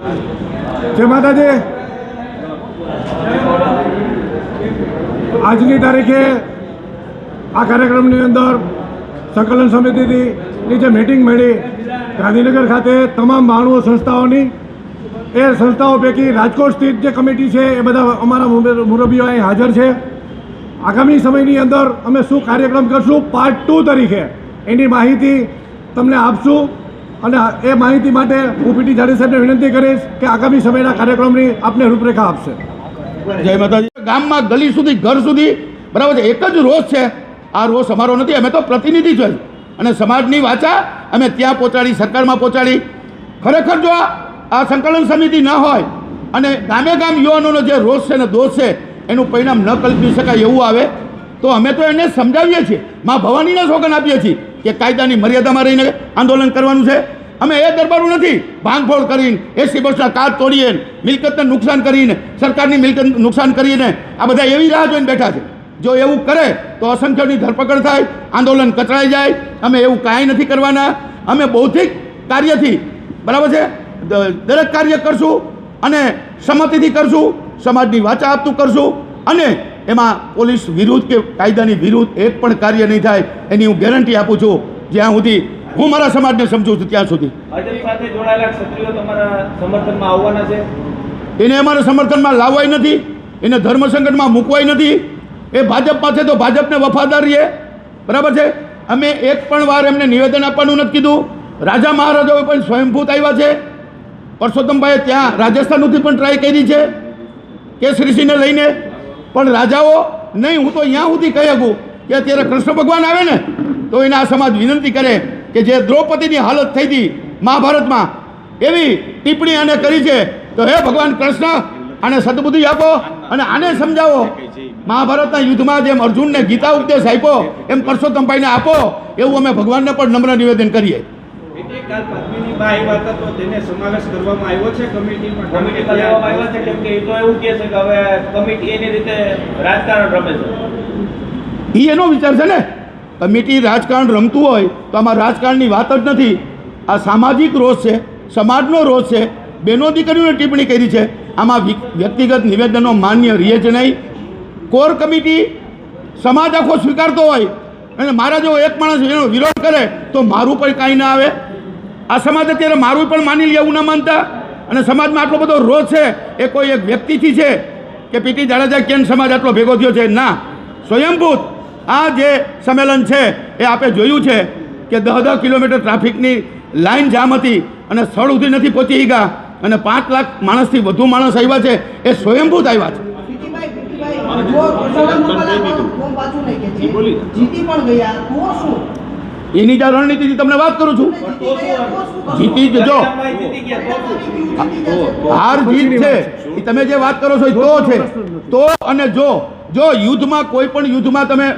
જય માતાજી. આજની તારીખે આ કાર્યક્રમની અંદર સંકલન સમિતિની જે મિટિંગ મળી. ગાંધીનગર ખાતે તમામ માનવો સંસ્થાઓની. એ સંસ્થાઓ પૈકી રાજકોટ સ્થિત જે કમિટી છે, એ બધા અમારા મુરબીઓ અહીં હાજર છે. આગામી સમયની અંદર અમે શું કાર્યક્રમ કરશું? પાર્ટ ટુ તરીકે. એની માહિતી તમને આપશું. અને એ માહિતી માટે હું પીટી જાડેજા સાહેબને વિનંતી કરીશ કે આગામી સમયના કાર્યક્રમની આપને રૂપરેખા આપશે. જય માતાજી. ગામમાં ગલી સુધી, ઘર સુધી, બરાબર છે? એક જ રોષ છે. આ રોષ અમારો નથી. અમે તો પ્રતિનિધિ છે. અને સમાજની વાચા અમે ત્યાં પહોંચાડી, સરકારમાં પહોંચાડી. ખરેખર જો આ- આ સંકલન સમિતિ ન હોય અને ગામે ગામ યુવાનોનો જે રોષ છે ને દોષ છે, એનું પરિણામ ન કલ્પી શકાય એવું આવે, તો અમે તો એને સમજાવીએ છીએ. મા ભવાનીને સોગન આપીએ છીએ કે કાયદાની મર્યાદામાં રહીને આંદોલન કરવાનું છે. અમે એ દરબારું નથી. ભાંગફોડ કરીને, એસી બસના કાચ તોડીએ, મિલકતને નુકસાન કરીને, સરકારની મિલકત નુકસાન કરીને, આ બધા એવી રાહ જોઈને બેઠા છે. જો એવું કરે, તો અસંખ્યની ધરપકડ થાય, આંદોલન કચડાઈ જાય, અમે એવું કાંઈ નથી કરવાના. અમે બૌદ્ધિક કાર્યથી, બરાબર છે? દરેક કાર્ય કરશું અને સંમતિથી કરશું, સમાજની વાચા આપતું કરશું અને એમાં પોલીસ વિરુદ્ધ કે કાયદાની વિરુદ્ધ એક પણ કાર્ય નહીં થાય, એની હું ગેરંટી આપું છું. જ્યાં સુધી હું મારા સમાજને સમજું છું ત્યાં સુધી. એને અમારા સમર્થનમાં લાવવાય નથી એને ધર્મ સંકટમાં મૂકવાય નથી. એ ભાજપ પાસે તો ભાજપને વફાદાર રહીએ બરાબર છે? અમે એક પણ વાર એમને નિવેદન આપવાનું નથી કીધું. રાજા મહારાજાઓ પણ સ્વયંભૂત આવ્યા છે. પરસોત્તમભાઈએ ત્યાં રાજસ્થાનથી પણ ટ્રાય કરી છે. કેસરીસિંહને લઈને. પણ રાજાઓ નહીં હું તો અહીંયા સુધી કહી શકું કે અત્યારે કૃષ્ણ ભગવાન આવે ને તો એને આ સમાજ વિનંતી કરે. કે જે દ્રૌપદીની હાલત થઈ હતી મહાભારતમાં એવી ટિપ્પણી આને કરી છે. તો હે ભગવાન કૃષ્ણ આને સદબુદ્ધિ આપો અને આને સમજાવો. મહાભારતના યુદ્ધમાં જેમ અર્જુનને ગીતા ઉપદેશ આપ્યો એમ પરસોત્તમભાઈને આપો એવું અમે ભગવાનને પણ નમ્ર નિવેદન કરીએ. એટલે કાલ પદ્મિની બા આવ્યા હતા તો તેને સમાવેશ કરવામાં આવ્યો છે કમિટીમાં કમિટી લેવામાં આવ્યા છે કેમ કે એ તો એવું કહે છે કે હવે કમિટી એની રીતે રાજકારણ રમે છે. એ એનો વિચાર છે ને? કમિટી રાજકારણ રમતું હોય તો આમાં રાજકારણની વાત જ નથી. આ સામાજિક રોષ છે, સમાજનો રોષ છે, બેનો દીકરીઓને ટિપ્પણી કરી છે. આમાં વ્યક્તિગત નિવેદનો માન્ય રહીએ જ નહીં. કોર કમિટી સમાજ આખો સ્વીકારતો હોય અને મારા જેવો એક માણસ એનો વિરોધ કરે તો મારું પણ કાંઈ ના આવે. આ સમાજ અત્યારે મારું પણ માની લે એવું ના માનતા. અને સમાજમાં આટલો બધો રોષ છે, એ કોઈ એક વ્યક્તિથી છે કે પીટી જાડેજા કેમ સમાજ આટલો ભેગો થયો છે? ના. સ્વયંભૂત આ જે સંમેલન છે એ આપણે જોયું છે કે દહ દહ કિલોમીટર ટ્રાફિકની લાઇન જામ હતી અને સ્થળ સુધી નથી પહોંચી ગયા અને પાંચ લાખ માણસથી વધુ માણસ આવ્યા છે એ સ્વયંભૂત આવ્યા છે. એની જ રણનીતિથી તમને વાત કરું છું. જીતી જજો. હાર જીત છે. એ તમે જે વાત કરો છો એ તો છે. તો અને જો. જો યુદ્ધમાં કોઈ પણ યુદ્ધમાં તમે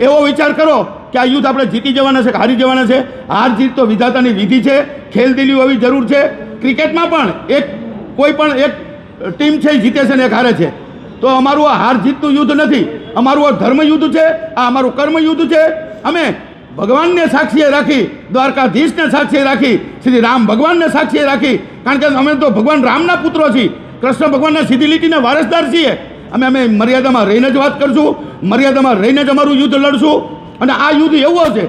એવો વિચાર કરો કે આ યુદ્ધ આપણે જીતી જવાના છે કે હારી જવાના છે? હાર જીત તો વિધાતાની વિધિ છે ખેલદિલી હોવી જરૂર છે. ક્રિકેટમાં પણ એક, કોઈ પણ એક ટીમ છે જીતે છે ને એક હારે છે. તો અમારું આ હાર જીતનું યુદ્ધ નથી. અમારું આ ધર્મ યુદ્ધ છે, આ અમારું કર્મ યુદ્ધ છે. અમે ભગવાનને સાક્ષીએ રાખી, દ્વારકાધીશને સાક્ષીએ રાખી, શ્રી રામ ભગવાનને સાક્ષીએ રાખી. કારણ કે અમે તો ભગવાન રામના પુત્રો છીએ. કૃષ્ણ ભગવાનના સીધી લીટીના વારસદાર છીએ. અમે અમે મર્યાદામાં રહીને જ વાત કરશું, મર્યાદામાં રહીને જ અમારું યુદ્ધ લડશું. અને આ યુદ્ધ એવું હશે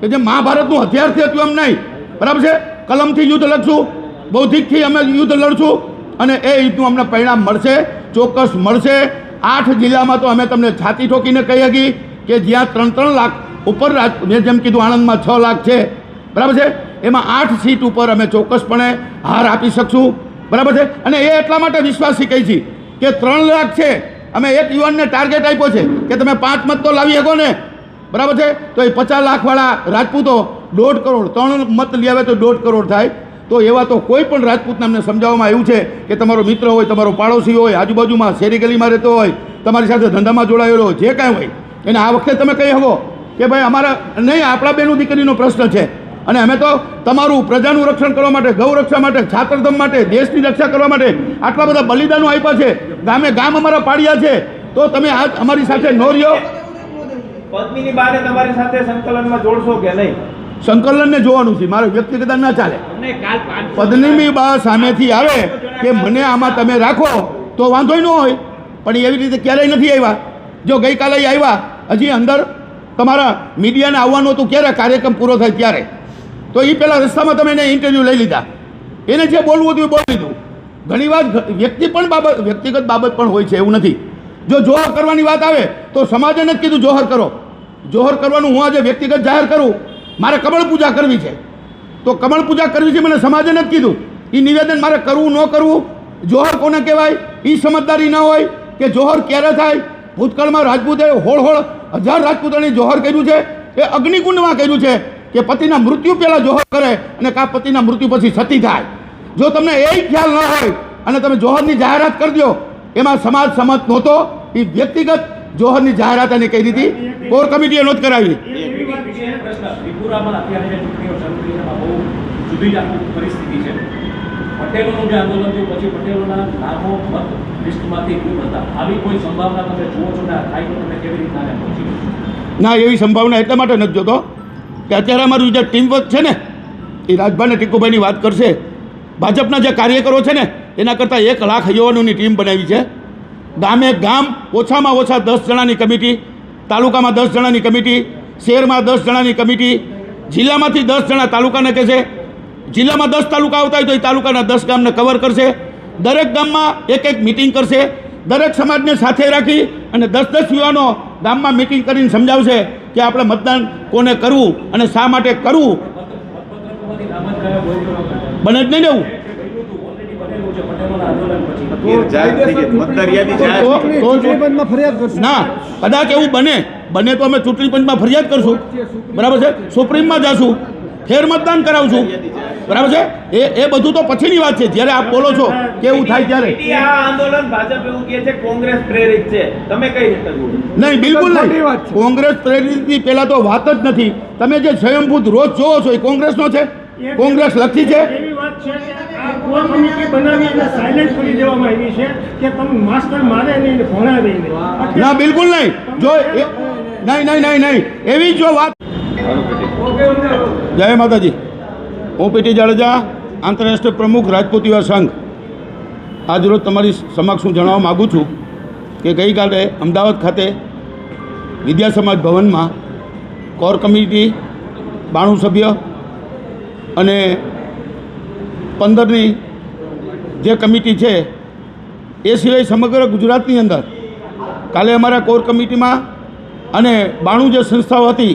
કે જે મહાભારતનું હથિયારથી હતું એમ નહીં. બરાબર છે? કલમથી યુદ્ધ લડશું, બૌદ્ધિકથી અમે યુદ્ધ લડશું અને એ યુદ્ધનું અમને પરિણામ મળશે, ચોક્કસ મળશે. આઠ જિલ્લામાં તો અમે તમને છાતી ઠોકીને કહી શકી કે જ્યાં ત્રણ ત્રણ લાખ ઉપર રાજ મેં જેમ કીધું આણંદમાં છ લાખ છે. બરાબર છે? એમાં આઠ સીટ ઉપર અમે ચોક્કસપણે હાર આપી શકશું. બરાબર છે? અને એ એટલા માટે વિશ્વાસી કહી છે કે ત્રણ લાખ છે. અમે એક યુવાનને ટાર્ગેટ આપ્યો છે કે તમે પાંચ મત તો લાવી શકો ને. બરાબર છે? તો એ પચાસ લાખવાળા રાજપૂતો દોઢ કરોડ, ત્રણ મત લઈ આવે તો દોઢ કરોડ થાય. તો એવા તો કોઈ પણ રાજપૂતને અમને સમજાવવામાં આવ્યું છે કે તમારો મિત્ર હોય, તમારો પાડોશી હોય, આજુબાજુમાં શેરી ગલીમાં રહેતો હોય, તમારી સાથે ધંધામાં જોડાયેલો હોય, જે કાંઈ હોય. એને આ વખતે તમે કહી શકો કે ભાઈ અમારા, નહીં, આપણા બેનું દીકરીનો પ્રશ્ન છે. અને અમે તો તમારું પ્રજાનું રક્ષણ કરવા માટે ગૌ રક્ષા માટે છાત્રધમ માટે, દેશની રક્ષા કરવા માટે આટલા બધા બલિદાનો આપ્યા છે. ગામે ગામ અમારા પાડ્યા છે તો તમે આજ અમારી સાથે નો રહ્યો. પત્નીની બાને તમારી સાથે સંકલનમાં જોડશો કે નહીં? સંકલનને જોવાનું છે મારે વ્યક્તિગત ના ચાલે. કાલ બા સામેથી આવે કે મને આમાં તમે રાખો તો વાંધો ન હોય. પણ એવી રીતે ક્યારેય નથી આવ્યા. જો ગઈકાલે આવ્યા હજી અંદર તમારા મીડિયાને આવવાનું હતું ક્યારે કાર્યક્રમ પૂરો થાય ત્યારે? તો એ પહેલાં રસ્તામાં તમે એને ઇન્ટરવ્યૂ લઈ લીધા. એને જે બોલવું હતું એ બોલી ઘણીવાર વ્યક્તિ પણ બાબત વ્યક્તિગત બાબત પણ હોય છે, એવું નથી. જો જોહર કરવાની વાત આવે, તો સમાજે નથી કીધું જોહર કરો. જોહર કરવાનું હું આજે વ્યક્તિગત જાહેર કરું. મારે કમળ પૂજા કરવી છે. તો કમળ પૂજા કરવી છે મને સમાજે નથી કીધું. એ નિવેદન મારે કરવું ન કરવું, જોહર કોને કહેવાય? એ સમજદારી ન હોય કે જોહર ક્યારે થાય? ભૂતકાળમાં રાજપૂતે હોળ હોળ હજાર રાજપૂતોની જોહર કર્યું છે. એ અગ્નિકુંડમાં કર્યું છે કે પતિના મૃત્યુ પહેલાં જોહર કરે અને કા પતિના મૃત્યુ પછી સતી થાય. જો તમને એ ખ્યાલ ન હોય અને તમે જોહરની જાહેરાત કરી દો એમાં સમાજ સંમત નહોતો એ વ્યક્તિગત જોહરની જાહેરાત એને કરી દીધી. કોર કમિટીએ નોંધ કરાવી. ત્રિપુરામાં અત્યારે જે ચૂંટણીઓ શરૂ થઈ છે એમાં બહુ જુદી જ આખી પરિસ્થિતિ છે. પટેલોનું જે આંદોલન થયું પછી પટેલોના નામો મત લિસ્ટમાંથી ગુમ હતા આવી કોઈ સંભાવના તમે જુઓ છો ને આ તમે કેવી રીતના પહોંચી ના એવી સંભાવના એટલા માટે નથી જોતો કે અત્યારે અમારું જે ટીમ વર્ક છે ને એ રાજભાઈ ને ટીકુભાઈની વાત કરશે ભાજપના જે કાર્યકરો છે ને, એના કરતાં એક લાખ યુવાનોની ટીમ બનાવી છે. ગામે ગામ ઓછામાં ઓછા દસ જણાની કમિટી, તાલુકામાં દસ જણાની કમિટી, શહેરમાં દસ જણાની કમિટી, જિલ્લામાંથી દસ જણા તાલુકાને કહેશે જિલ્લામાં દસ તાલુકા આવતા હોય તો એ તાલુકાના દસ ગામને કવર કરશે. દરેક ગામમાં એક એક મિટિંગ કરશે. દરેક સમાજને સાથે રાખી અને દસ દસ યુવાનો ગામમાં મિટિંગ કરીને સમજાવશે કે આપણે મતદાન કોને કરવું અને શા માટે કરવું બને જ નહીં તો- ના કદાચ એવું બને. બને તો અમે ચૂંટણી પંચમાં ફરિયાદ કરશું. બરાબર છે? સુપ્રીમમાં જાશું. ફેર મતદાન કરાવશું બરાબર છે? એ એ બધું તો પછીની વાત છે. જ્યારે આપ બોલો છો કે એવું થાય ત્યારે. આંદોલન ભાજપ એવું કહે છે કોંગ્રેસ પ્રેરિત છે. તમે કઈ રીતે નહીં બિલકુલ નહીં. વાત કોંગ્રેસ પ્રેરિતની પહેલાં તો વાત જ નથી. તમે જે સ્વયંભૂત રોજ જોવો છો એ કોંગ્રેસનો છે? કોંગ્રેસ લખી છે? એવી વાત છે કે આ કોર કમિટી બનાવી અને સાયલેન્ટ કરી દેવામાં આવી છે કે તમે માસ્ટર મારે નહીં ને ભણાવે નહીં ના. બિલકુલ નહીં. જો નહીં નહીં નહીં નહીં. એવી જો વાત જય માતાજી. હું પીટી જાડેજા, આંતરરાષ્ટ્રીય પ્રમુખ રાજપૂત યુવા સંઘ. આજરોજ તમારી સમક્ષ હું જણાવવા માગું છું કે ગઈકાલે અમદાવાદ ખાતે વિદ્યા સમાજ ભવનમાં કોર કમિટી, બાણું સભ્ય અને પંદરની જે કમિટી છે, એ સિવાય સમગ્ર ગુજરાતની અંદર કાલે અમારા કોર કમિટીમાં અને બાણું જે સંસ્થાઓ હતી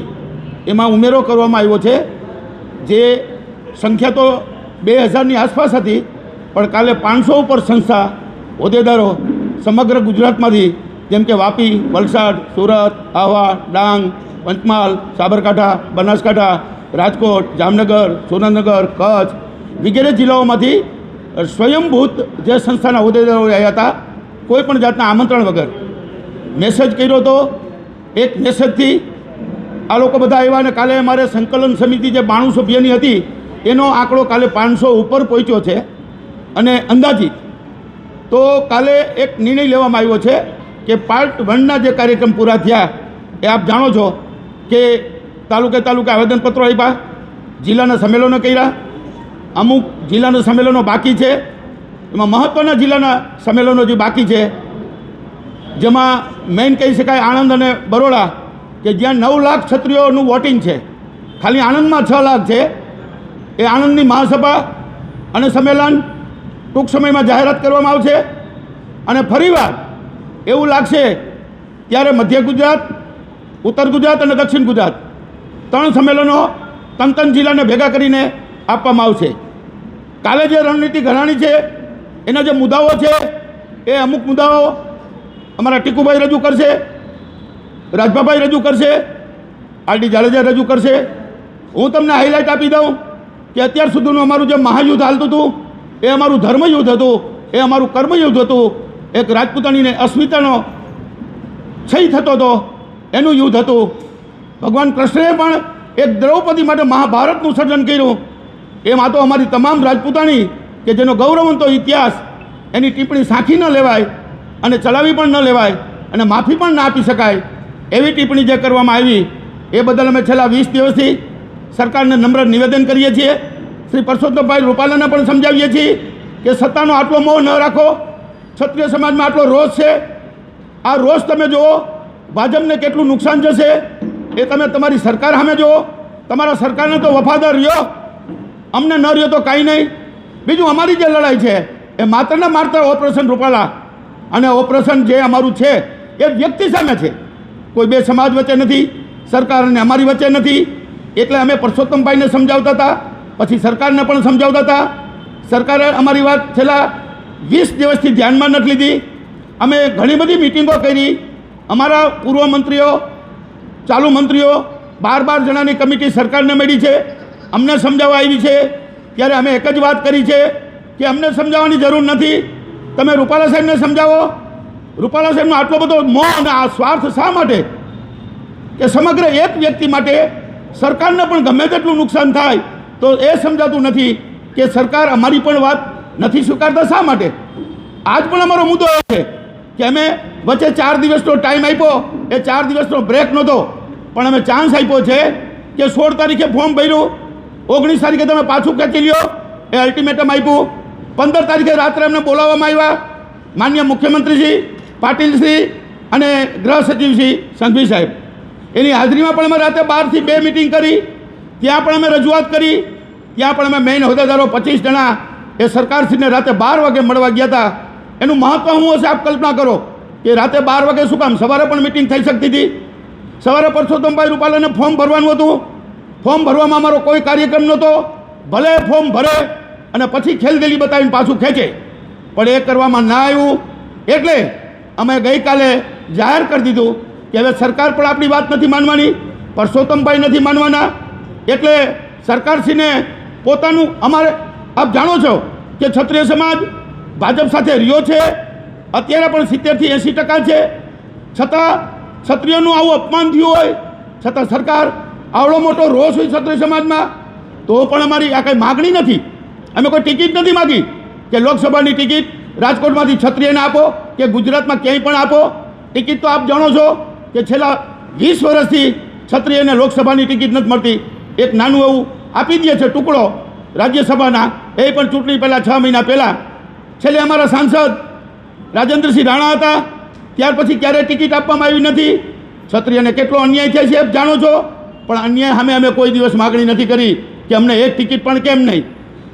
એમાં ઉમેરો કરવામાં આવ્યો છે જે સંખ્યા તો બે હજારની આસપાસ હતી, પણ કાલે પાંચસો ઉપર સંસ્થા હોદ્દેદારો સમગ્ર ગુજરાતમાંથી, જેમ કે વાપી, વલસાડ, સુરત, આહવા, ડાંગ, પંચમહાલ, સાબરકાંઠા, બનાસકાંઠા, રાજકોટ, જામનગર, સુરેન્દ્રનગર, કચ્છ વગેરે જિલ્લાઓમાંથી સ્વયંભૂત જે સંસ્થાના હોદ્દેદારો આવ્યા હતા, કોઈ પણ જાતના આમંત્રણ વગર મેસેજ કર્યો હતો એક મેસેજથી આ લોકો બધા આવ્યા અને કાલે અમારે સંકલન સમિતિ જે બાણું સભ્યની હતી, એનો આંકડો કાલે પાંચસો ઉપર પહોંચ્યો છે. અને અંદાજિત, તો કાલે એક નિર્ણય લેવામાં આવ્યો છે કે પાર્ટ વનના જે કાર્યક્રમ પૂરા થયા, એ આપ જાણો છો કે તાલુકે તાલુકે આવેદનપત્રો આપ્યા જિલ્લાના સંમેલનો કર્યા, અમુક જિલ્લાના સંમેલનો બાકી છે, એમાં મહત્ત્વના જિલ્લાના સંમેલનો જે બાકી છે, જેમાં મેઇન કહી શકાય આણંદ અને બરોડા કે જ્યાં નવ લાખ ક્ષત્રિયોનું વોટિંગ છે. ખાલી આણંદમાં છ લાખ છે. એ આણંદની મહાસભા અને સંમેલન ટૂંક સમયમાં જાહેરાત કરવામાં આવશે. અને ફરીવાર એવું લાગશે ત્યારે મધ્ય ગુજરાત, ઉત્તર ગુજરાત અને દક્ષિણ ગુજરાત ત્રણ સંમેલનો તન તન જિલ્લાને ભેગા કરીને આપવામાં આવશે. કાલે જે રણનીતિ ઘડાણી છે, એના જે મુદ્દાઓ છે, એ અમુક મુદ્દાઓ અમારા ટીકુભાઈ રજૂ કરશે. રાજભાભાઈ રજૂ કરશે, આરડી જાડેજા રજૂ કરશે. હું તમને હાઇલાઇટ આપી દઉં કે અત્યાર સુધીનું અમારું જે મહાયુદ્ધ હાલતું હતું, એ અમારું ધર્મયુદ્ધ હતું, એ અમારું કર્મયુદ્ધ હતું. એક રાજપૂતાણીને અસ્મિતાનો ક્ષય થતો હતો, એનું યુદ્ધ હતું. ભગવાન કૃષ્ણએ પણ એક દ્રૌપદી માટે મહાભારતનું સર્જન કર્યું. એમાં તો અમારી તમામ રાજપૂતાણી કે જેનો ગૌરવંતો ઇતિહાસ એની ટિપ્પણી સાંખી ન લેવાય અને ચલાવી પણ ન લેવાય અને માફી પણ ના આપી શકાય. એવી ટિપ્પણી જે કરવામાં આવી, એ બદલ અમે છેલ્લા વીસ દિવસથી સરકારને નમ્ર નિવેદન કરીએ છીએ. શ્રી પરસોત્તમભાઈ રૂપાલાને પણ સમજાવીએ છીએ કે સત્તાનો આટલો મોહ ન રાખો. ક્ષત્રિય સમાજમાં આટલો રોષ છે. આ રોષ તમે જુઓ, ભાજપને કેટલું નુકસાન જશે એ તમે તમારી સરકાર સામે જુઓ. તમારા સરકારને તો વફાદાર રહ્યો. અમને ન રહ્યો તો કાંઈ નહીં. બીજું અમારી જે લડાઈ છે, એ માત્ર ને માત્ર ઓપરેશન રૂપાલા અને ઓપરેશન જે અમારું છે, એ વ્યક્તિ સામે છે. કોઈ બે સમાજ વચ્ચે નથી, સરકાર અને અમારી વચ્ચે નથી. એટલે અમે પરસોત્તમભાઈને સમજાવતા હતા, પછી સરકારને પણ સમજાવતા હતા. સરકારે અમારી વાત છેલ્લા વીસ દિવસથી ધ્યાનમાં નથી લીધી. અમે ઘણી બધી મિટિંગો કરી. અમારા પૂર્વ મંત્રીઓ, ચાલુ મંત્રીઓ, બાર બાર જણાની કમિટી સરકારને મળી છે. અમને સમજાવવા આવી છે. ત્યારે અમે એક જ વાત કરી છે કે અમને સમજાવવાની જરૂર નથી. તમે રૂપાલા સાહેબને સમજાવો. રૂપાલા સાહેબનો આટલો બધો મોહ અને આ સ્વાર્થ શા માટે? કે સમગ્ર એક વ્યક્તિ માટે સરકારને પણ ગમે તેટલું નુકસાન થાય, તો એ સમજાતું નથી કે સરકાર અમારી પણ વાત નથી સ્વીકારતા શા માટે? આજ પણ અમારો મુદ્દો એ છે કે અમે વચ્ચે ચાર દિવસનો ટાઈમ આપ્યો, એ ચાર દિવસનો બ્રેક નહોતો, પણ અમે ચાન્સ આપ્યો છે કે સોળ તારીખે ફોર્મ ભર્યું, ઓગણીસ તારીખે તમે પાછું ખેંચી લ્યો, એ અલ્ટિમેટમ આપ્યું. પંદર તારીખે રાત્રે અમને બોલાવવામાં આવ્યા, માન્ય મુખ્યમંત્રીશ્રી પાટીલશ્રી અને ગૃહ સચિવશ્રી સંઘવી સાહેબ. એની હાજરીમાં પણ અમે રાતે બારથી બે મિટિંગ કરી, ત્યાં પણ અમે રજૂઆત કરી, ત્યાં પણ અમે મેઇન હોદ્દેદારો પચીસ જણા એ સરકારશ્રીને રાતે બાર વાગે મળવા ગયા હતા. એનું મહત્ત્વ શું હશે આપ કલ્પના કરો? કે રાતે બાર વાગે શું કામ? સવારે પણ મિટિંગ થઈ શકતી હતી. સવારે પરસોત્તમભાઈ રૂપાલાને ફોર્મ ભરવાનું હતું. ફોર્મ ભરવામાં અમારો કોઈ કાર્યક્રમ નહોતો. ભલે ફોર્મ ભરે અને પછી ખેલદેલી બતાવીને પાછું ખેંચે. પણ એ કરવામાં ના આવ્યું. એટલે અમે ગઈકાલે જાહેર કરી દીધું કે હવે સરકાર પણ આપણી વાત નથી માનવાની, પરસોત્તમભાઈ નથી માનવાના. એટલે સરકારશ્રીને પોતાનું અમારે, આપ જાણો છો કે ક્ષત્રિય સમાજ ભાજપ સાથે રહ્યો છે, અત્યારે પણ સિત્તેરથી એંસી ટકા છે. છતાં ક્ષત્રિયનું આવું અપમાન થયું હોય, છતાં સરકાર આવડો મોટો રોષ હોય ક્ષત્રિય સમાજમાં, તો પણ અમારી આ કંઈ માગણી નથી. અમે કોઈ ટિકિટ નથી માગી કે લોકસભાની ટિકિટ રાજકોટમાંથી ક્ષત્રિયને આપો. કે ગુજરાતમાં ક્યાંય પણ આપો, ટિકિટ તો આપ જાણો છો કે છેલ્લા વીસ વર્ષથી ક્ષત્રિયને લોકસભાની ટિકિટ નથી મળતી. એક નાનું એવું આપી દે છે ટુકડો રાજ્યસભાના. એ પણ ચૂંટણી પહેલાં છ મહિના પહેલાં. છેલ્લે અમારા સાંસદ રાજેન્દ્રસિંહ રાણા હતા. ત્યાર પછી ક્યારેય ટિકિટ આપવામાં આવી નથી. ક્ષત્રિયને કેટલો અન્યાય થાય છે એ જાણો છો? પણ અન્યાય સામે અમે કોઈ દિવસ માગણી નથી કરી કે અમને એક ટિકિટ પણ કેમ નહીં.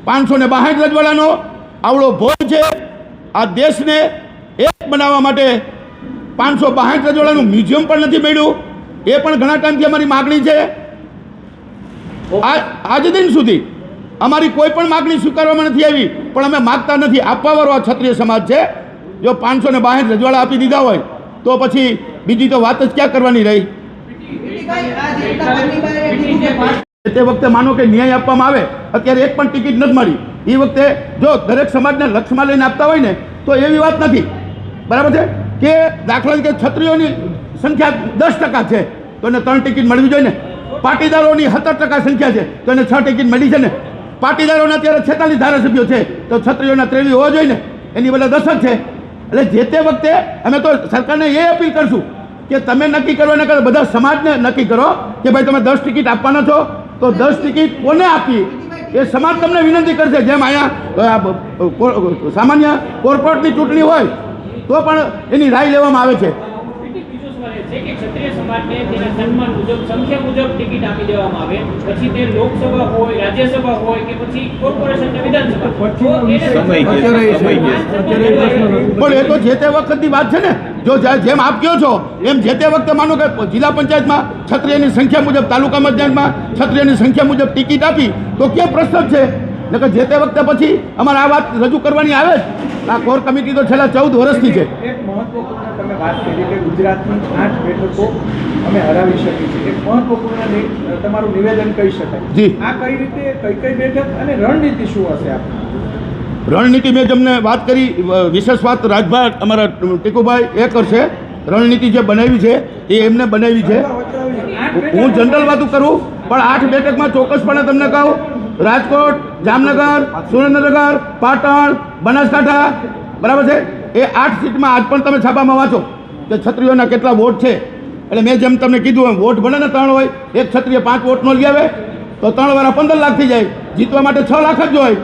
પાંચસો ને બાસઠ રજવાડાનો આવડો ભોજ છે. આ દેશને એક બનાવવા માટે પાંચસો બાસઠ રજવાડાનું મ્યુઝિયમ પણ નથી મળ્યું એ પણ ઘણા ટાઈમથી અમારી માગણી છે. આજ દિન સુધી અમારી કોઈ પણ માગણી સ્વીકારવામાં નથી આવી પણ અમે માગતા નથી. આપવાવાળો આ ક્ષત્રિય સમાજ છે. જો પાંચસો ને બાસઠ રજવાડા આપી દીધા હોય તો પછી બીજી તો વાત જ ક્યાં કરવાની રહી? તે વખતે માનો કે ન્યાય આપવામાં આવે અત્યારે એક પણ ટિકિટ નથી મળી. એ વખતે જો દરેક સમાજને લક્ષ્યમાં લઈને આપતા હોય ને તો એવી વાત નથી. બરાબર છે? કે દાખલા તરીકે ક્ષત્રિયોની સંખ્યા દસ ટકા છે, તો એને ત્રણ ટિકિટ મળવી જોઈએ ને? પાટીદારોની સત્તર ટકા સંખ્યા છે, તો એને છ ટિકિટ મળી છે ને? પાટીદારોના અત્યારે છેતાલીસ ધારાસભ્યો છે, તો ક્ષત્રિયોના ત્રેવીસ હોવા જોઈએ ને? એની બધા દસ જ છે. એટલે જે તે વખતે અમે તો સરકારને એ અપીલ કરશું કે તમે નક્કી કરો ને બધા સમાજને નક્કી કરો કે ભાઈ તમે દસ ટિકિટ આપવાના છો, તો દસ ટિકિટ કોને આપી? એ સમાજ તમને વિનંતી કરશે. જેમ અહીંયા સામાન્ય કોર્પોરેટની ચૂંટણી હોય તો પણ એની રાય લેવામાં આવે છે. એ છે કે ક્ષત્રિય સમાજને તેના સન્માન મુજબ સંખ્યા મુજબ ટિકિટ આપી દેવામાં આવે. પછી તે લોકસભા હોય રાજ્યસભા હોય કે પછી કોર્પોરેશન કે વિધાનસભા? તો પણ એ તો જે તે વખતની વાત છે ને જો જેમ આપ કયો છો એમ જે તે વખતે માનો કે જિલ્લા પંચાયતમાં ક્ષત્રિયની સંખ્યા મુજબ તાલુકા પંચાયતમાં ક્ષત્રિયની સંખ્યા મુજબ ટિકિટ આપી તો ક્યાં પ્રશ્ન છે? નકર જે તે વખતે પછી અમારે આ વાત રજૂ કરવાની આવે જ. આ કોર કમિટી તો છેલ્લા ચૌદ વર્ષથી છે. એક મહત્વપૂર્ણ તમે વાત કરી કે ગુજરાતની આઠ બેઠકો અમે હરાવી શકીએ છીએ. એક મહત્વપૂર્ણ તમારું નિવેદન કહી શકાય. જી. આ કઈ રીતે કઈ કઈ બેઠક અને રણનીતિ શું હશે રણનીતિ મેં તમને વાત કરી વિશેષ વાત રાજભા અમારા ટીકુભાઈ એ કરશે. રણનીતિ જે બનાવી છે એ એમને બનાવી છે. હું જનરલ વાતું કરું પણ આઠ બેઠકમાં ચોક્કસપણે તમને કહું રાજકોટ, જામનગર, સુરેન્દ્રનગર, પાટણ, બનાસકાંઠા, બરાબર છે? એ આઠ સીટમાં આજ પણ તમે છાપામાં વાંચો કે છત્રીઓના કેટલા વોટ છે? એટલે મેં જેમ તમને કીધું એમ, વોટ ભલે ને ત્રણ હોય, એક છત્રીએ પાંચ વોટનો લઈ આવે, તો ત્રણ વાર પંદર લાખ થઈ જાય. જીતવા માટે છ લાખ જ હોય.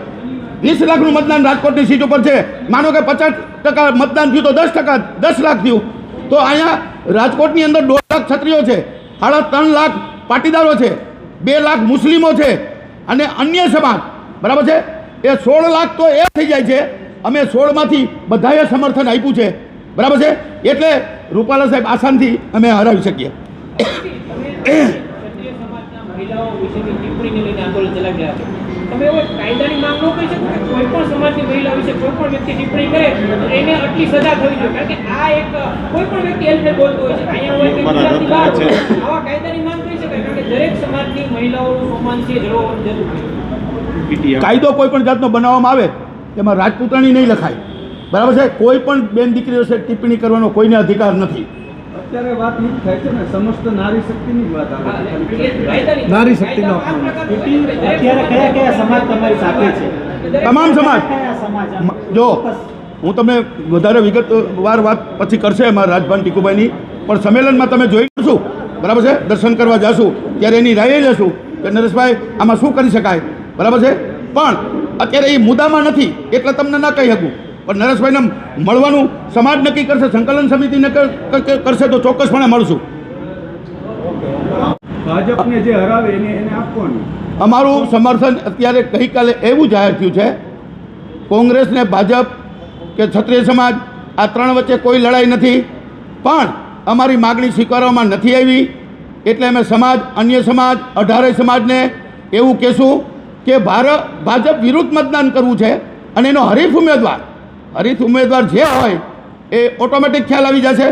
વીસ લાખનું મતદાન રાજકોટની સીટ ઉપર છે. માનો કે પચાસ ટકા મતદાન થયું તો દસ ટકા, દસ લાખ થયું. તો અહીંયા રાજકોટની અંદર દોઢ લાખ છત્રીઓ છે. સાડા ત્રણ લાખ પાટીદારો છે. બે લાખ મુસ્લિમો છે. અને અન્ય સમાજ, બરાબર છે? એ સોળ લાખ તો એ થઈ જાય છે. અમે સોળમાંથી બધાએ સમર્થન આપ્યું છે. બરાબર છે? એટલે રૂપાલા સાહેબ આસાનથી અમે હરાવી શકીએ. મહિલાઓ વિશેની ટિપ્પણીને લઈને આંદોલન ચલાવી રહ્યા છે. તમે એવો કાયદાની માંગ ન કરી શકો કે કોઈ પણ સમાજની મહિલા વિશે કોઈ પણ વ્યક્તિ ટિપ્પણી કરે તો એને આટલી સજા થવી જોઈએ. કારણ કે આ એક કોઈ પણ વ્યક્તિ હેલ્પને બોલતો હોય છે. અહીંયા હોય કે ગુજરાતની બહાર હોય. આવા કાયદાની માંગ કરી શકાય. કારણ કે દરેક સમાજની મહિલાઓનું સન્માન છે જળવવાની જરૂર. છે કાયદો કોઈ પણ જાતનો બનાવવામાં આવે તેમાં રાજપૂતાણી નહીં લખાય. બરાબર છે? કોઈ પણ બેન દીકરીઓ છે ટિપ્પણી કરવાનો કોઈને અધિકાર નથી. અત્યારે વાત એ થાય છે ને સમસ્ત નારી શક્તિની વાત આવે નારી શક્તિનો અત્યારે કયા કયા સમાજ તમારી સાથે છે? તમામ સમાજ. જો હું તમને વધારે વિગતવાર વાત પછી કરશે અમારા રાજભાન ટીકુભાઈની. પણ સંમેલનમાં તમે જોઈ છું બરાબર છે? દર્શન કરવા જાશું ત્યારે એની રાય જશું કે નરેશભાઈ આમાં શું કરી શકાય? બરાબર છે? પણ અત્યારે એ મુદ્દામાં નથી એટલે તમને ના કહી શકું. પણ નરેશભાઈને મળવાનું સમાજ નક્કી કરશે સંકલન સમિતિ કરશે તો ચોક્કસપણે મળશું. ભાજપને જે હરાવે એને એને આપવાનું. અમારું સમર્થન અત્યારે ગઈકાલે એવું જાહેર થયું છે કોંગ્રેસ ને ભાજપ કે ક્ષત્રિય સમાજ આ ત્રણ વચ્ચે કોઈ લડાઈ નથી પણ અમારી માગણી સ્વીકારવામાં નથી આવી એટલે અમે સમાજ અન્ય સમાજ અઢારે સમાજને એવું કહેશું કે ભારત ભાજપ વિરુદ્ધ મતદાન કરવું છે અને એનો હરીફ ઉમેદવાર હરીફ ઉમેદવાર જે હોય એ ઓટોમેટિક ખ્યાલ આવી જશે.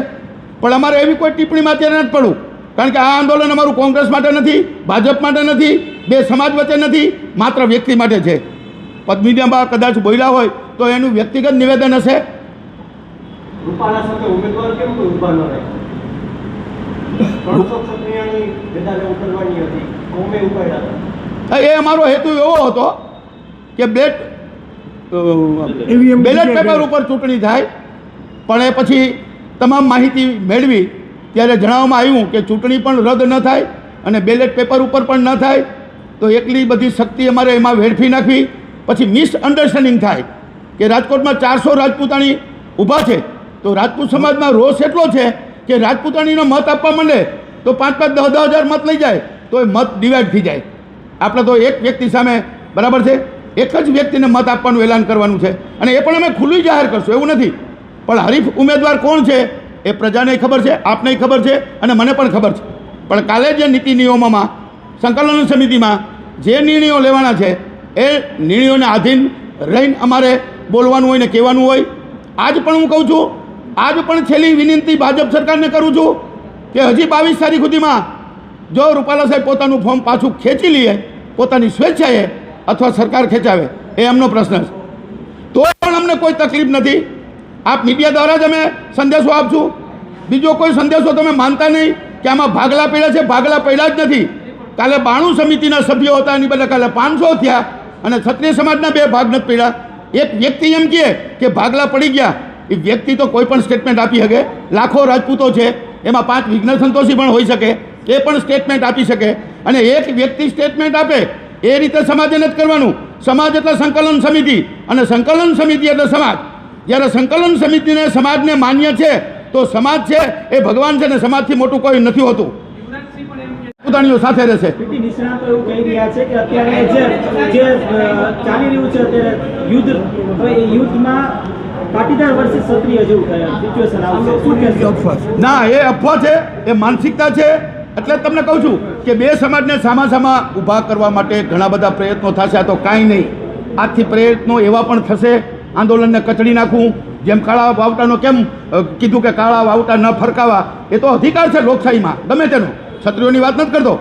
પણ અમારે એવી કોઈ ટિપ્પણીમાં અત્યારે નથી પડવું. કારણ કે આ આંદોલન અમારું કોંગ્રેસ માટે નથી ભાજપ માટે નથી બે સમાજ વચ્ચે નથી માત્ર વ્યક્તિ માટે છે. પદ્મિડીયામાં કદાચ બોલ્યા હોય તો એનું વ્યક્તિગત નિવેદન હશે. એ અમારો હેતુ એવો હતો કે બેટ બેલેટ પેપર ઉપર ચૂંટણી થાય પણ એ પછી તમામ માહિતી મેળવી ત્યારે જણાવવામાં આવ્યું કે ચૂંટણી પણ રદ ન થાય અને બેલેટ પેપર ઉપર પણ ન થાય તો એકલી બધી શક્તિ અમારે એમાં વેડફી નાખવી પછી મિસઅન્ડરસ્ટેન્ડિંગ થાય કે રાજકોટમાં ચારસો રાજપૂતાણી ઊભા છે તો રાજપૂત સમાજમાં રોષ એટલો છે કે રાજપૂતાણીનો મત આપવા માંડે તો પાંચ પાંચ દસ દસ હજાર મત લઈ જાય તો એ મત ડિવાઈડ થઈ જાય. આપણે તો એક વ્યક્તિ સામે બરાબર છે? એક જ વ્યક્તિને મત આપવાનું એલાન કરવાનું છે. અને એ પણ અમે ખુલ્લું જાહેર કરશું, એવું નથી. પણ હરીફ ઉમેદવાર કોણ છે, એ પ્રજાને ખબર છે, આપને ખબર છે, અને મને પણ ખબર છે. પણ કાલે જે નીતિ નિયમોમાં, સંકલન સમિતિમાં જે નિર્ણયો લેવાના છે, એ નિર્ણયોને આધીન રહીને અમારે બોલવાનું હોય ને કહેવાનું હોય, આજ પણ હું કહું છું, આજ પણ છેલ્લી વિનંતી ભાજપ સરકારને કરું છું કે હજી બાવીસ તારીખ સુધીમાં જો રૂપાલા સાહેબ પોતાનું ફોર્મ પાછું ખેંચી લઈએ પોતાની સ્વેચ્છાએ અથવા સરકાર ખેંચાવે, એ એમનો પ્રશ્ન છે. તો પણ અમને કોઈ તકલીફ નથી. આપ મીડિયા દ્વારા જ અમે સંદેશો આપશું. બીજો કોઈ સંદેશો તમે માનતા નહીં કે આમાં ભાગલા પડ્યા છે, ભાગલા પડ્યા જ નથી. કાલે બાણું સમિતિના સભ્યો હતા, એની બદલે કાલે પાંચસો થયા અને ક્ષત્રિય સમાજના બે ભાગ નથી પડ્યા. એક વ્યક્તિ એમ કહે કે ભાગલા પડી ગયા. એ વ્યક્તિ તો કોઈ પણ સ્ટેટમેન્ટ આપી શકે. લાખો રાજપૂતો છે. એમાં પાંચ વિઘ્ન સંતોષી પણ હોઈ શકે. એ પણ સ્ટેટમેન્ટ આપી શકે. અને એક વ્યક્તિ સ્ટેટમેન્ટ આપે એ રીતે સમાજે નથી કરવાનું. સમાજ એટલે સંકલન સમિતિ. અને સંકલન સમિતિ એટલે સમાજ. જ્યારે સંકલન સમિતિને સમાજને માન્ય છે તો સમાજ છે એ ભગવાન છે ને સમાજથી મોટું કોઈ નથી હોતું. પોતાણીઓ સાથે રહેશે. ના એ અફવા છે એ માનસિકતા છે એટલે તમને કહું છું કે બે સમાજને સામા સામા ઊભા કરવા માટે ઘણા બધા પ્રયત્નો થશે, આ તો કાંઈ નહીં. આજથી પ્રયત્નો એવા પણ થશે, આંદોલનને કચડી નાખવું, જેમ કાળા વાવટાનો કેમ કીધું કે કાળા વાવટા ન ફરકાવા, એ તો અધિકાર છે લોકશાહીમાં, ગમે તેનો. ક્ષત્રિયોની વાત નથી કરતો.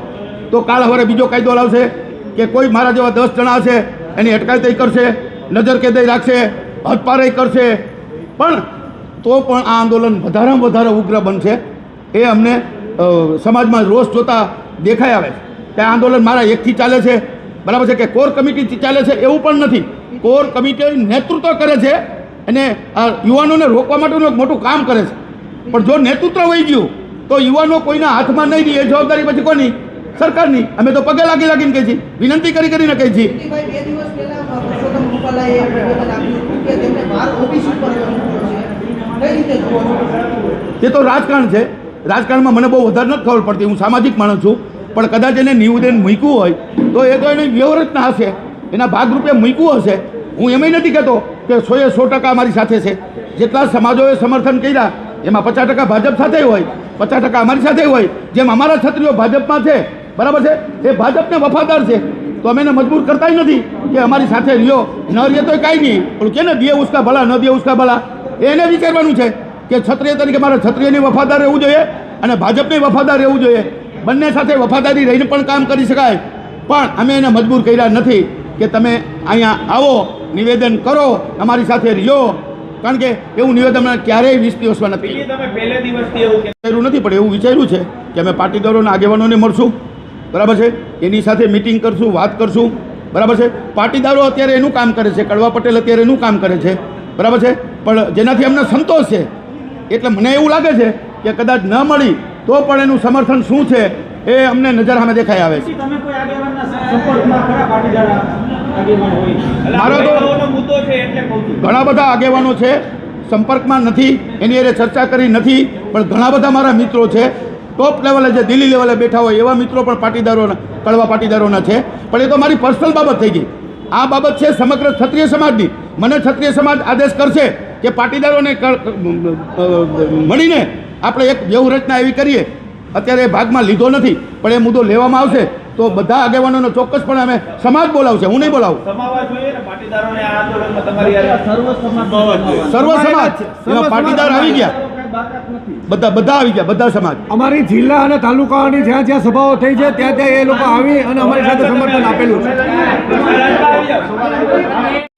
તો કાળ હવે બીજો કાયદો લાવશે કે કોઈ મારા જેવા દસ જણા હશે, એની અટકાયત કરશે, નજર કેદઈ રાખશે હદપારે કરશે. પણ તો પણ આ આંદોલન વધારેમાં વધારે ઉગ્ર બનશે. એ અમને સમાજમાં રોષ જોતા દેખાઈ આવે છે. કે આંદોલન મારા એકથી ચાલે છે. બરાબર છે કે કોર કમિટીથી ચાલે છે એવું પણ નથી. કોર કમિટી નેતૃત્વ કરે છે અને આ યુવાનોને રોકવા માટેનું એક મોટું કામ કરે છે. પણ જો નેતૃત્વ વહી ગયું તો યુવાનો કોઈના હાથમાં નહીં રહી એ જવાબદારી પછી કોની? સરકારની. અમે તો પગે લાગી લાગીને કહી છીએ. વિનંતી કરી કરીને કહી છીએ. તે તો રાજકારણ છે. રાજકારણમાં મને બહુ વધારે નથી ખબર પડતી, હું સામાજિક માણસ છું, પણ કદાચ એને નિવેદન મૂક્યું હોય, તો એ તો એની વ્યવહારચના હશે, એના ભાગરૂપે મૂક્યું હશે. હું એમય નથી કહેતો કે સોએ સો ટકા અમારી સાથે છે. જેટલા સમાજોએ સમર્થન કર્યા, એમાં પચાસ ટકા ભાજપ સાથે હોય, પચાસ ટકા અમારી સાથે હોય, જેમ અમારા છત્રીઓ ભાજપમાં છે, બરાબર છે? એ ભાજપને વફાદાર છે. તો અમે એને મજબૂર કરતાય નથી કે અમારી સાથે રહ્યો. ન રહીએ તો કાંઈ નહીં. પણ કે ને દે ઉસકા ભલા, ન દે ઉસકા ભલા? એને વિચારવાનું છે. કે ક્ષત્રિય તરીકે મારે ક્ષત્રિયની વફાદાર રહેવું જોઈએ અને ભાજપની વફાદાર રહેવું જોઈએ. બંને સાથે વફાદારી રહીને પણ કામ કરી શકાય. પણ અમે એને મજબૂર કર્યા નથી કે તમે અહીંયા આવો નિવેદન કરો અમારી સાથે રહ્યો. કારણ કે એવું નિવેદન અમે ક્યારેય વીસ દિવસમાં નથી વિચાર્યું નથી પણ એવું વિચાર્યું છે કે અમે પાટીદારોના આગેવાનોને મળશું. બરાબર છે? એની સાથે મિટિંગ કરશું વાત કરશું. બરાબર છે? પાટીદારો અત્યારે એનું કામ કરે છે કડવા પટેલ અત્યારે એનું કામ કરે છે. બરાબર છે? પણ જેનાથી અમને સંતોષ છે એટલે મને એવું લાગે છે કે કદાચ ન મળી તો પણ એનું સમર્થન શું છે એ અમને નજર સામે દેખાઈ આવે છે. મારો તો- ઘણા બધા આગેવાનો છે સંપર્કમાં નથી એની અરે ચર્ચા કરી નથી પણ ઘણા બધા મારા મિત્રો છે. ટોપ લેવલે જે દિલ્હી લેવલે બેઠા હોય એવા મિત્રો પણ પાટીદારોના કડવા પાટીદારોના છે. પણ એ તો મારી પર્સનલ બાબત થઈ ગઈ. આ બાબત છે સમગ્ર ક્ષત્રિય સમાજની. મને ક્ષત્રિય સમાજ આદેશ કરશે. કે પાટીદારોને મળીને આપણે એક વ્યૂહરચના એવી કરીએ. અત્યારે એ ભાગમાં લીધો નથી પણ એ મુદ્દો લેવામાં આવશે. તો બધા આગેવાનોનો ચોક્કસપણે અમે સમાજ બોલાવશે હું નહીં બોલાવું. સર્વ સમાજ એમાં પાટીદાર આવી ગયા. બધા બધા આવી ગયા બધા સમાજ. અમારી જિલ્લા અને તાલુકાઓની જ્યાં જ્યાં સભાઓ થઈ છે ત્યાં ત્યાં એ લોકો આવી અને અમારી સાથે સમર્થન આપેલું છે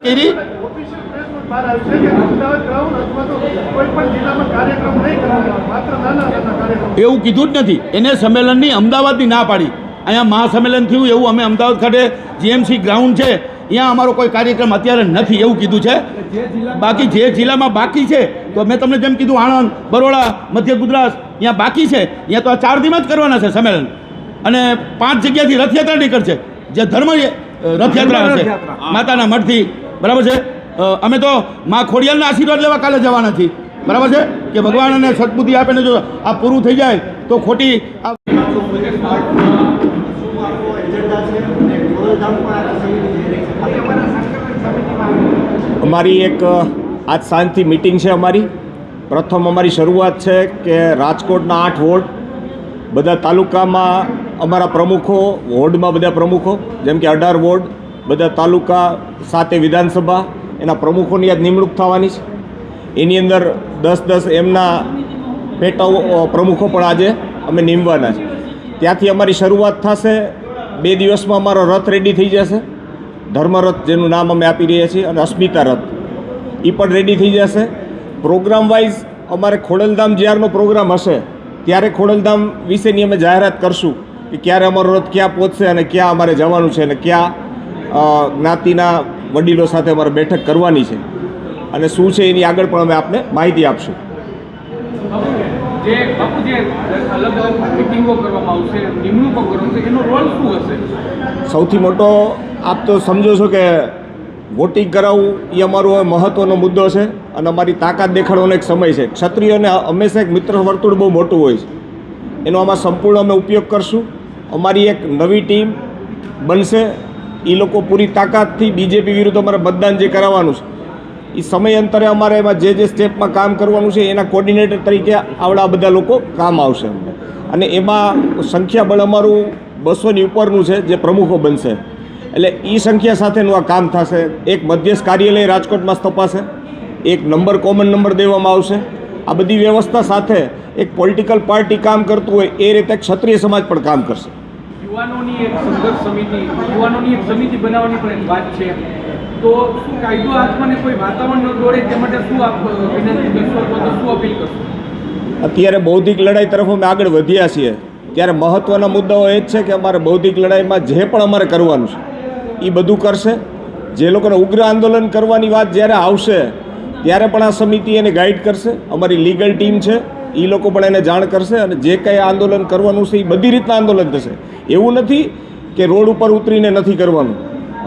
કેરી એવું કીધું જ નથી. એને સંમેલનની અમદાવાદની ના પાડી. અહીંયા મહાસંમેલન થયું એવું અમે અમદાવાદ ખાતે જીએમસી ગ્રાઉન્ડ છે. ત્યાં અમારો કોઈ કાર્યક્રમ અત્યારે નથી એવું કીધું છે. બાકી જે જિલ્લામાં બાકી છે તો મેં તમને જેમ કીધું આણંદ બરોડા મધ્ય ગુજરાત ત્યાં બાકી છે. ત્યાં તો આ ચાર દિનમાં જ કરવાના છે સંમેલન. અને પાંચ જગ્યાથી રથયાત્રા નીકળશે. જે ધર્મ રથયાત્રા હશે. માતાના મઠથી. બરાબર છે? અમે તો મા ખોડિયાલના આશીર્વાદ લેવા કાલે જવાના છીએ. બરાબર છે? કે ભગવાન અને સદબુદ્ધિ આપે ને જો આ પૂરું થઈ જાય, તો ખોટી આ અમારી એક આજ સાંજથી મિટિંગ છે અમારી. પ્રથમ અમારી શરૂઆત છે કે રાજકોટના આઠ વોર્ડ, બધા તાલુકામાં અમારા પ્રમુખો, વોર્ડમાં બધા પ્રમુખો, જેમ કે અઢાર વોર્ડ, બધા તાલુકા સાતે વિધાનસભા એના પ્રમુખોની આજ નિમણૂક થવાની છે. એની અંદર દસ દસ એમના પેટા પ્રમુખો પણ આજે અમે નીમવાના છે. ત્યાંથી અમારી શરૂઆત થશે, બે દિવસમાં અમારો રથ રેડી થઈ જશે. ધર્મરથ જેનું નામ અમે આપી રહ્યા છીએ અને અસ્મિતા રથ. એ પણ રેડી થઈ જશે. પ્રોગ્રામ વાઇઝ અમારે ખોડલધામ જ્યારનો પ્રોગ્રામ હશે. ત્યારે ખોડલધામ વિશેની અમે જાહેરાત કરશું કે ક્યારે અમારો રથ ક્યાં પહોંચશે અને ક્યાં અમારે જવાનું છે અને ક્યાં જ્ઞાતિના વડીલો સાથે અમારે બેઠક કરવાની છે અને શું છે એની આગળ પણ અમે આપને માહિતી આપશું. સૌથી મોટો આપ તો સમજો છો કે વોટિંગ કરાવવું એ અમારો મહત્ત્વનો મુદ્દો છે અને અમારી તાકાત દેખાડવાનો એક સમય છે. ક્ષત્રિયોને હંમેશા એક મિત્ર વર્તુળ બહુ મોટું હોય છે. એનો આમાં સંપૂર્ણ અમે ઉપયોગ કરશું. અમારી એક નવી ટીમ બનશે. એ લોકો પૂરી તાકાતથી બીજેપી વિરુદ્ધ અમારે મતદાન જે કરાવવાનું છે એ સમયાંતરે અમારે એમાં જે જે સ્ટેપમાં કામ કરવાનું છે, એના કોર્ડિનેટર તરીકે આવડા બધા લોકો કામ આવશે અમને. અને એમાં સંખ્યાબળ અમારું બસોની ઉપરનું છે, જે પ્રમુખો બનશે. એટલે એ સંખ્યા સાથેનું આ કામ થશે. એક મધ્યસ્થ કાર્યાલય રાજકોટમાં સ્થપાશે, એક નંબર કોમન નંબર દેવામાં આવશે. આ બધી વ્યવસ્થા સાથે એક પોલિટિકલ પાર્ટી કામ કરતું હોય, એ રીતે ક્ષત્રિય સમાજ પણ કામ કરશે. યુવાનોની એક સંઘર્ષ સમિતિ, યુવાનોની એક સમિતિ બનાવવાની પણ વાત છે. તો શું કાયદો હાથમાં કોઈ વાતાવરણ ન દોડે તે માટે શું આપ વિનંતી કરશો શું અપીલ કરશો? અત્યારે બૌદ્ધિક લડાઈ તરફ અમે આગળ વધ્યા છીએ. ત્યારે મહત્ત્વના મુદ્દાઓ એ જ છે કે અમારે બૌદ્ધિક લડાઈમાં જે પણ અમારે કરવાનું છે એ બધું કરશે. જે લોકોને ઉગ્ર આંદોલન કરવાની વાત જ્યારે આવશે, ત્યારે પણ આ સમિતિ એને ગાઈડ કરશે. અમારી લીગલ ટીમ છે. એ લોકો પણ એને જાણ કરશે અને જે કંઈ આંદોલન કરવાનું છે એ બધી રીતના આંદોલન થશે. એવું નથી કે રોડ ઉપર ઉતરીને નથી કરવાનું.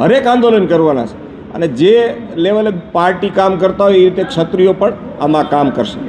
હરેક આંદોલન કરવાના છે. અને જે લેવલે પાર્ટી કામ કરતા હોય એ રીતે ક્ષત્રિયો પણ આમાં કામ કરશે.